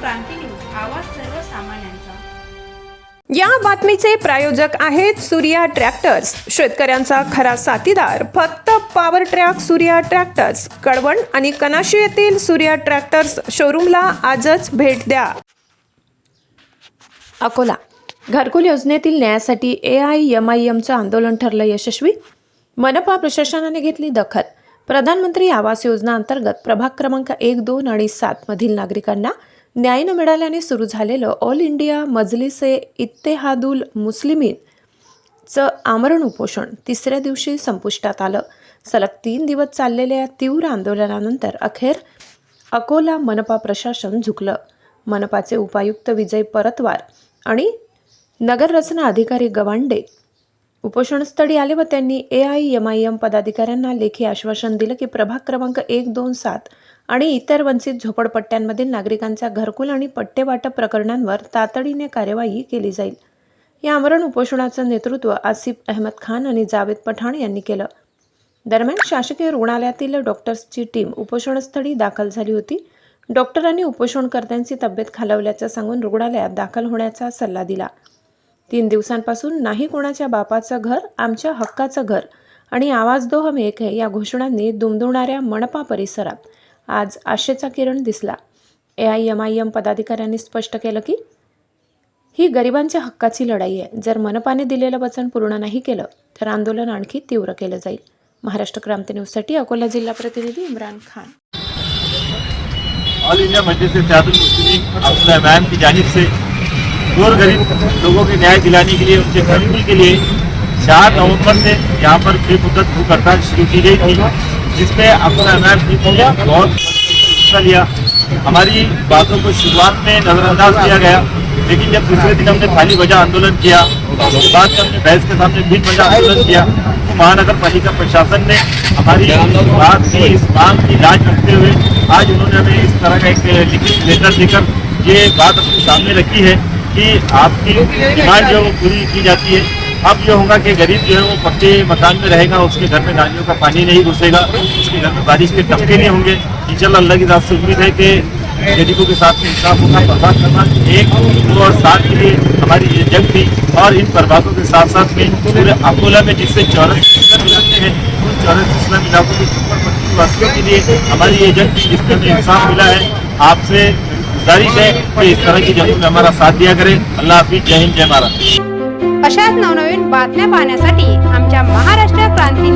क्रांती news आवाज सर्वसामान्यांचा. या बातमीचे प्रायोजक आहेत सूर्या ट्रॅक्टर्स. शेतकऱ्यांचा खरा साथीदार. फक्त power track Surya tractors. Kalwan आणि कनाशी येथील सूर्या ट्रॅक्टर्स शोरूमला आजच भेट द्या. अकोला. घरकुल योजनेतील न्यायासाठी ए आय एम आय एमचं आंदोलन ठरलं यशस्वी? मनपा प्रशासनाने घेतली दखल. प्रधानमंत्री आवास योजना अंतर्गत प्रभाग क्रमांक एक दोन आणि सातमधील नागरिकांना न्याय न मिळाल्याने सुरू झालेलं ऑल इंडिया मजलिसे इत्तेहादुल मुस्लिमीन चं आमरण उपोषण तिसऱ्या दिवशी संपुष्टात आलं. सलग तीन दिवस चाललेल्या या तीव्र आंदोलनानंतर अखेर अकोला मनपा प्रशासन झुकलं. मनपाचे उपायुक्त विजय परतवार आणि नगररचना अधिकारी गवांडे उपोषणस्थळी आले व त्यांनी A I M I M पदाधिकाऱ्यांना लेखी आश्वासन दिलं की प्रभाग क्रमांक एक दोन सात आणि इतर वंचित झोपडपट्ट्यांमधील नागरिकांच्या घरकुल आणि पट्टेवाटप प्रकरणांवर तातडीने कार्यवाही केली जाईल. या आमरण उपोषणाचं नेतृत्व आसिफ अहमद खान आणि जावेद पठाण यांनी केलं. दरम्यान शासकीय रुग्णालयातील डॉक्टर्सची टीम उपोषणस्थळी दाखल झाली होती. डॉक्टरांनी उपोषणकर्त्यांची तब्येत खालवल्याचं सांगून रुग्णालयात दाखल होण्याचा सल्ला दिला. तीन दिवसांपासून नाही कोणाच्या बापाचं घर आमच्या हक्काचं घर आणि आवाज दो हम एक है या घोषणांनी दुमदुमणाऱ्या मनपा परिसरात आज आशेचा किरण दिसला. A I M I M पदाधिकाऱ्यांनी स्पष्ट केलं की ही गरिबांच्या हक्काची लढाई आहे. जर मनपाने दिलेलं वचन पूर्ण नाही केलं तर आंदोलन आणखी तीव्र केलं जाईल. महाराष्ट्र क्रांती न्यूजसाठी अकोला जिल्हा प्रतिनिधी इम्रान खान. ऑल इंडिया मजलिस इत्तेहादुल मुस्लिमीन अब्दुल रहमान की जानिब से गोर गरीब लोगों के न्याय दिलाने के लिए उनके घरकुल के लिए चार नवंबर से यहाँ पर बेमुदत भूख हड़ताल शुरू की गई थी। जिसमें अब्दुल रहमान जी ने बहुत हिस्सा लिया। हमारी बातों को शुरुआत में नज़रअंदाज किया गया, लेकिन जब दूसरे दिन हमने थाली बजा आंदोलन किया, उसके बाद हमने बहस के सामने भिन्न बजा आंदोलन किया तो महानगर पालिका प्रशासन ने हमारी बात की, इस मांग की लाज रखते हुए आज उन्होंने हमें इस तरह का एक लिखित लेटर देकर ये बात अपने सामने रखी है कि आपकी डिमांड जो पूरी की जाती है। अब जो होगा कि गरीब जो है वो पक्के मकान में रहेगा, उसके घर में नालियों का पानी नहीं घुसेगा, उसके घर में बारिश के टपके नहीं होंगे। इंशाल्लाह अल्लाह की रात से उम्मीद है कि गरीबों के साथ में इंसाफ होगा, बर्बाद करना एक, दो और सात के लिए हमारी ये जंग थी और इन बर्बादों के साथ साथ में पूरे अकोला में जिससे चौरासी इलाके हैं, उन चौरासी इस्लाम इलाकों के वासियों के लिए हमारी ये जंग थी जिसमें हमें इंसाफ मिला है, आपसे गुजारिश है कि इस तरह की जंगों में हमारा साथ दिया करें। अल्लाह हाफिज, जय हिंद, जय महाराज अशाच नवनवीन बातम्या पाहण्यासाठी आमच्या महाराष्ट्र क्रांती